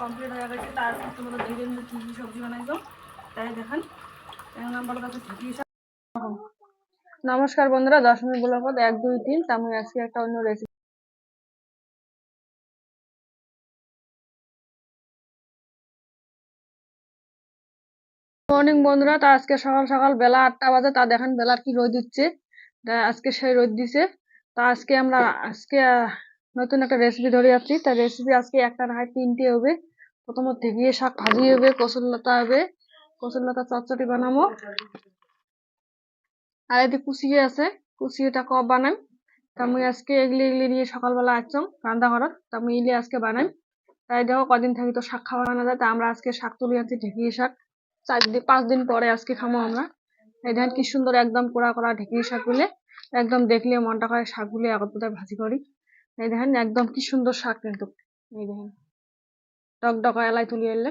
Complete হয়ে গেছে। তার তোমাদের দেখে দিন কী কী সবজি বানাইছো তাই দেখান। নমস্কার বন্ধুরা দশমী ব্লগত এক, দুই, তিন। আমি আজকে একটা অন্য রেসিপি মর্নিং বন্ধুরা, তা আজকে সকাল সকাল বেলা আটটা বাজে। তা দেখেন বেলার কি রোদ দিচ্ছে। আজকে সেই রোদ দিছে। তা আজকে আমরা আজকে নতুন একটা রেসিপি ধরে যাচ্ছি তা রেসিপি আজকে একটা না হয় তিনটে হবে। প্রথমত ঢেকিয়ে শাক ভাজি হবে কচুর লতা হবে কচুর লতা চচ্চড়ি বানাবো। আর এদিকে কুচিয়ে আছে কুচিয়েটা কব বানাই। তা আমি আজকে এগুলি এগুলি নিয়ে সকালবেলা আসছাম রান্না করার তা আমি এগুলি আজকে বানাই। তাই দেখো কদিন থাকি তো শাক খাওয়া না যায়। তা আমরা আজকে শাক তুলে আনছি ঢেকিয়ে শাক। চার দিন পাঁচ দিন পরে আজকে খামো আমরা। এই দেখেন কি সুন্দর একদম কোড়া কোড়া ঢেকিয়ে শাক গুলে। একদম দেখলে মনটা করে শাকগুলো একত্রে ভাজি করি। এই দেখেন একদম কি সুন্দর শাক কিন্তু। এই দেখেন। টক ডকা এলাই তুলি এলে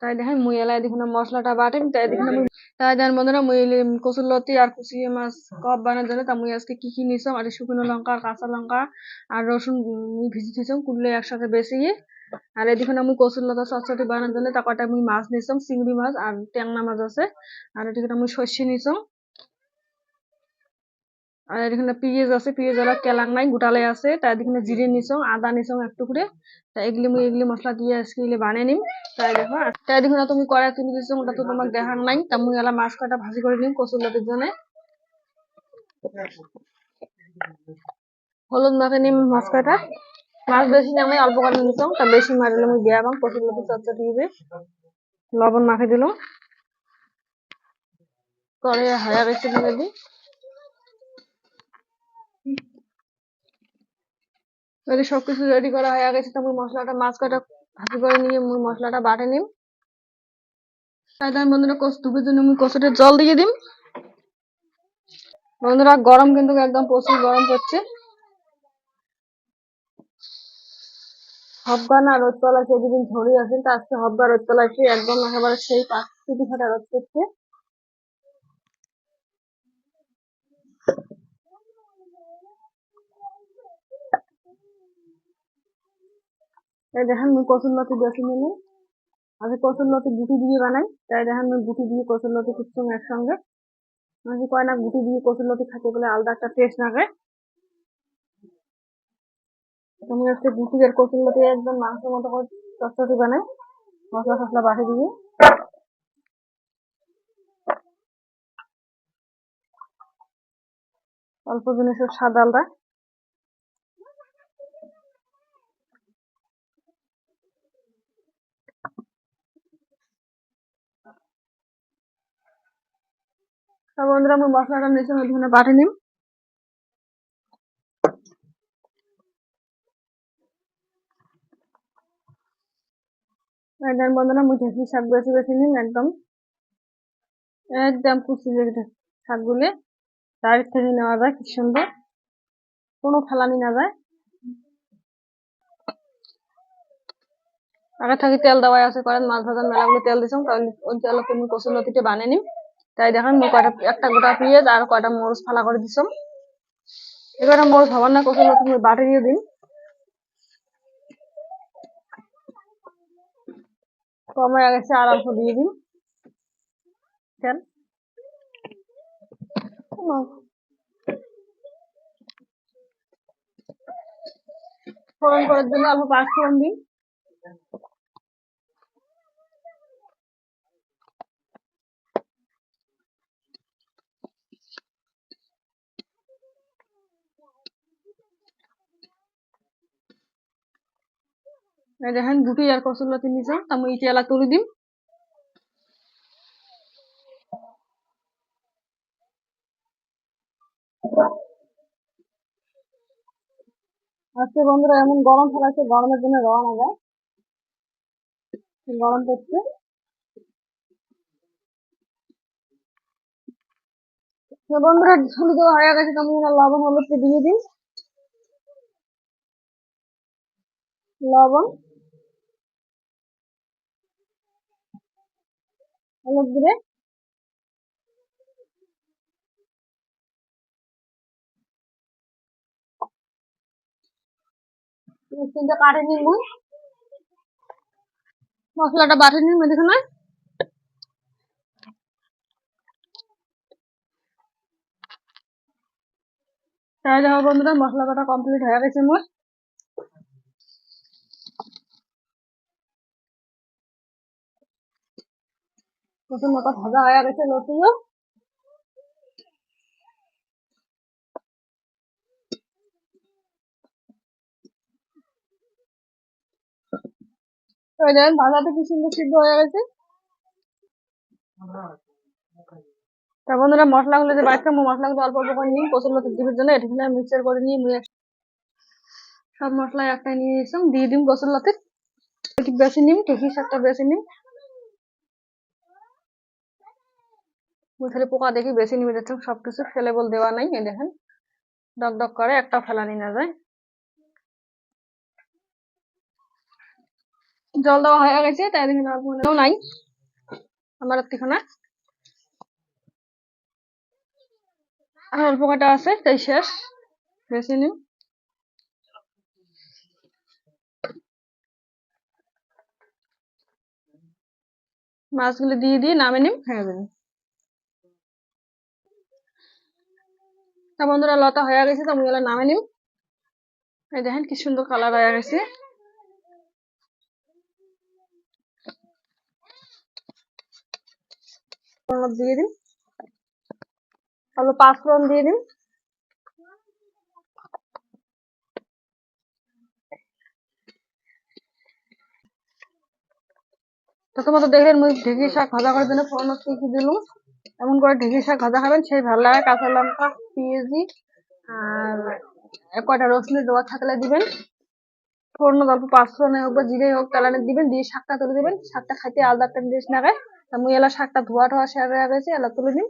তাই দেখেন মুই এলাই দেখুন মশলাটা বাটেন তাই দেখুন তাই দেখেন বন্ধুরা, মুই কচুর লতি আর কুচিয়ে মাছ কপ বানার জন্য। তা মুই আজকে কি কি নিছাম আর শুকনো লঙ্কা, কাঁচা লঙ্কা আর রসুন মুই ভিজি থুইছাম কুললে একসাথে বেশিয়ে আর এদিকে আমি কচুর লতা চচ্চড়ি বানানোর জন্য তা কটা আমি মাছ নিছাম চিংড়ি মাছ আর ট্যাংরা মাছ আছে। আর এদিকে আমি সর্ষে নিছাম আর এখানে পেঁয়াজ আছে, পেঁয়াজ ওরা কেলাং নাই, গোটালে আছে। তার এদিকে জিরে নিছাম আদা নিছাম একটু করে তা এগুলি মুই এগুলি মশলা দিয়ে আজকে এগুলি বানিয়ে নিম। তাই দেখো তাই এদিকে তুমি কড়াই তুলে দিছো, ওটা তো তোমার দেখার নাই। তা মুই এলা মাছ কাটা ভাজি করে নিম কচুর লতির জন্য। হলুদ মাখে নিম মাছ কাটা মাছ বেশি নামে অল্প করে নিতাম তা বেশি মারিলে আমি দিয়া বাং কচুর লতি চচ্চড়ি দিবে। লবণ মাখে দিলাম করে হয়ে গেছে দিদি যদি সবকিছু রেডি করা হয়ে গেছে তো মশলাটা মাছ কাটা ভাজি করে নিয়ে মুই মশলাটা বাটে নিম। তাই বন্ধুরা কচু ধুপের জন্য মুই কচুটা জল দিয়ে দিম। বন্ধুরা গরম কিন্তু একদম প্রচুর গরম পড়ছে। হবগা না রোদ তলা সেদিন ঝড়ি আছেন, তা আজকে হবগা রোদ তলা আছে একদম একেবারে সেই পাঁচ ফাটা রোদ করছে? এই দেখেন মুই কচুর লতি বেশি নিলাম। আগে কচুর লতি গুটি দিয়ে বানাই, তাই দেখেন মুই গুটি দিয়ে কচুর লতি কুচুম একসঙ্গে। মানে কয় না গুটি দিয়ে কচুর লতি খাতে বলে আলাদা একটা টেস্ট লাগে আমি হচ্ছে গুটি আর কচুর লতি একদম মাংসের মতো করে চটচটি বানাই, মশলা টসলা বাটি দিয়ে। অল্প জিনিসের স্বাদ আলাদা। বন্ধুরা মশলাটা নিচে মধ্যে নিম। একদম বন্ধুরা শাক বেশি বেশি নিন একদম। একদম কুচি শাকগুলি। তার থেকে নেওয়া যায়, কি সুন্দর। কোনো ফেলানি না যায়। আগে থাকি তেল দেওয়া আছে, করেন মাছ ভাজার মেলাগুলো তেল দিছাম তাহলে ওই তেলকে আমি কচুর লতিটা বানিয়ে নিম। তাই দেখেন মুই কয়টা, একটা গোটা পেঁয়াজ আর কয়টা মরিচ ফালা করে দিছাম। এবারে মরিচ হবার না লতি মুই বাটি দিয়ে দিন। কমে গেছে আর অল্প দিয়ে দিন। তেল ফোড়ন করার জন্য অল্প পাঁচ ফোড়ন দিন। দেখেন গুটি আর কচুর লতি নিছাম তা মুই ইটা এলা তুলি দিম। আজকে বন্ধুরা এমন গরম ফেলাচ্ছে গরমের জন্য রওনা যায় গরম পড়ছে। বন্ধুরা ঝুলি দেওয়া হয়ে গেছে লবণ হলুদটা দিয়ে দিন লবণ। হলুদ দিয়ে তিনটা কাটে নিন। মুই মশলাটা বাটি নিই মেদিখানে তাই দেখো বন্ধুরা মশলা বাটা কমপ্লিট হয়ে গেছে মোট নতুন মতো ভাজা হয়ে গেছে লতিও দেখেন, ভাজাটা কি সুন্দর সিদ্ধ হয়ে গেছে। তা বন্ধুরা যে মশলাগুলো অল্প অল্প করে নিই লতি দিবের জন্য। এটি মিক্সচার করে নিয়ে এক- সব মশলা একটা নিয়ে এসলাম দিয়ে দিম কচুর লতি একটু বেশি নিম ঠেকি শাকটা বেশি নিম। মুই খালি পোকা দেখি বেশি নিবে দেখছেন সবকিছু ফেলে বল দেওয়া নাই, এই দেখেন। ডক ডক করে একটা ফেলানি না যায়। জল দেওয়া হয়ে গেছে, তাই দেখেন আর মনেও নাই। আমার এখানে আর অল্প কটা আছে, তাই শেষ। বেশি নিম মাছগুলো দিয়ে দিয়ে নামে নিম হয়ে যাবে। তা বন্ধুরা, লতা হয়ে গেছে তো আমি নামে নিম। এই দেখেন কি সুন্দর কালার হয়ে গেছে। দিয়ে দিন অল্প পাঁচফোড়ন দিয়ে দিন প্রথমত দেখলেন মুই ঢেঁকি শাক ভাজা করার জন্য ফোড়ন কি দিলুম। এমন করে ঢেঁকি শাক ভাজা খাবেন, সেই ভালো লাগে কাঁচা লঙ্কা, পেঁয়াজি, আর কয়টা রসুনের দেওয়া থাকলে দিবেন। ফোড়ন অল্প পাঁচফোড়নে হোক বা জিরে হোক, তেলানে দিবেন, দিয়ে শাকটা তুলে দিবেন। শাকটা খাইতে আলাদা একটা টেস্ট লাগে তা মুই এলা শাকটা ধোয়া টোয়া শেয়ার হয়ে গেছে এলা তুলে দিন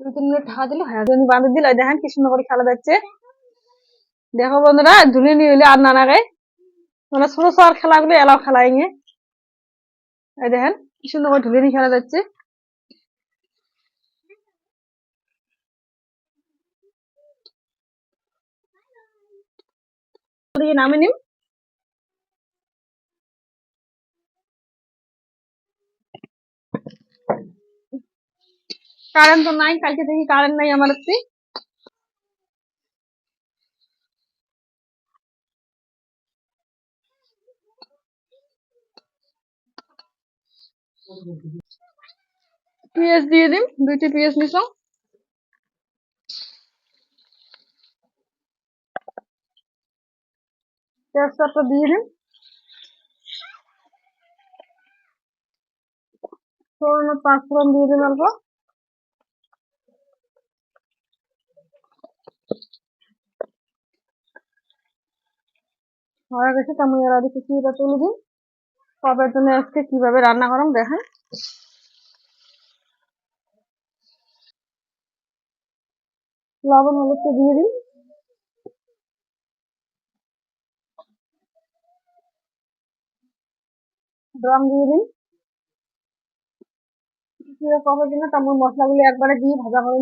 দুই তিন মিনিট ঢাকা দিলে হ্যাঁ যাবে বাঁধে দিলে। দেখেন কি সুন্দর করে খেলা যাচ্ছে দেখো বন্ধুরা ধুলে নিয়ে হইলে আর না নাগে মানে ছোট ছোট খেলাগুলো এলাও খেলাই নিয়ে এই দেখেন। কি সুন্দর করে ধুলে নিয়ে খেলা যাচ্ছে। নামে নিম কারেন্ট তো নাই, কালকে থেকে কারেন্ট নাই আমার পেঁয়াজ দিয়ে দিম দুইটি পেঁয়াজ নিছো তেজপাতা দিয়ে দিম ফোড়ন পাঁচ ফোড়ন দিয়ে দিন অল্প হয়ে গেছে এর আগে কিছুটা তুলে দিন। কবের জন্য আজকে কীভাবে রান্না করাম দেখেন। লবণ, হলুদটা দিয়ে দিন। রং দিয়ে দিন। কবের জন্য তারপর মশলাগুলো একবারে দিয়ে ভাজা করে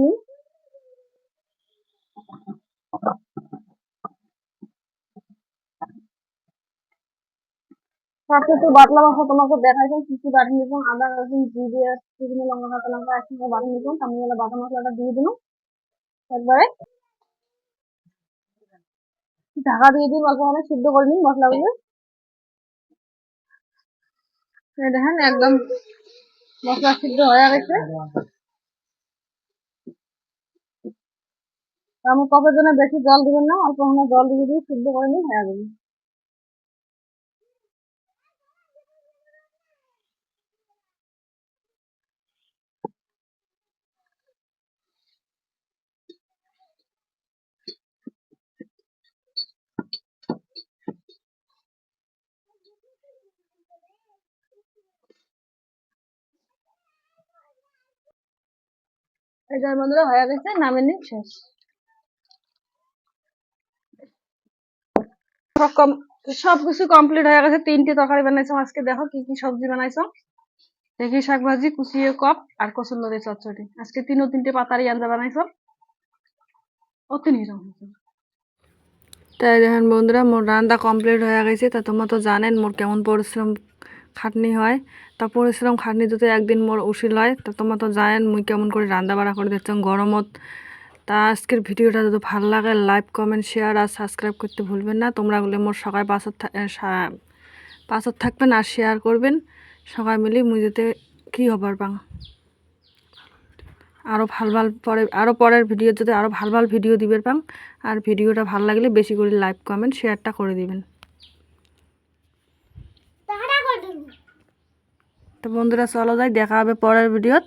মশলা তোমাকে দেখাইছেন কি কি বাটি নিতাম আদা, রসুন, জিরে লঙ্কা, কাঁচা লঙ্কা একসঙ্গে বাটি নিতাম আমি এবার বাটা মশলাটা দিয়ে দিলাম। একবারে ঢাকা দিয়ে দিন অল্প মানে সিদ্ধ করে নিন মশলাগুলো। দেখেন, একদম মশলা সিদ্ধ হয়ে গেছে। আমি কপের জন্য বেশি জল দিবেন না, অল্প জল দিয়ে দিয়ে সিদ্ধ করে নিন, হয়ে যাবে। এটার হয়ে গেছে নামে নিন শেষ সবকিছু কমপ্লিট হয়ে গেছে তিনটে তরকারি বানাইছো আজকে দেখো কি কি সবজি বানাইছো। দেখি শাক ভাজি কুচিয়ে কপ আর কচুর লতি চচ্চড়ি। আজকে তিনও তিনটে পাতারি আঞ্জা বানাইছো। ও তিন তাই দেখেন বন্ধুরা মোর রান্না কমপ্লিট হয়ে গেছে তা তোমরা তো জানেন মোর কেমন পরিশ্রম খাটনি হয়। তা পরিশ্রম খাটনি যদি একদিন মোর উশিল হয়, তা তোমরা তো জানেন মুই কেমন করে রান্না বাড়া করে দিচ্ছ, গরমত। তা আজকের ভিডিওটা যদি ভালো লাগে, লাইক, কমেন্ট, শেয়ার আর সাবস্ক্রাইব করতে ভুলবেন না। তোমরা গুলো মোর সবাই পাশত থা- সা- পাশত থাকবেন আর শেয়ার করবেন। সবাই মিলে মুই যেতে কী হবার পাং আরও ভালো ভালো পরে আরও পরের ভিডিও যদি আরও ভালো ভালো ভিডিও দিবের পাং আর ভিডিওটা ভালো লাগলে বেশি করে লাইক, কমেন্ট, শেয়ারটা করে দিবেন। তো বন্ধুরা চলো যাই দেখা হবে পরের ভিডিওত।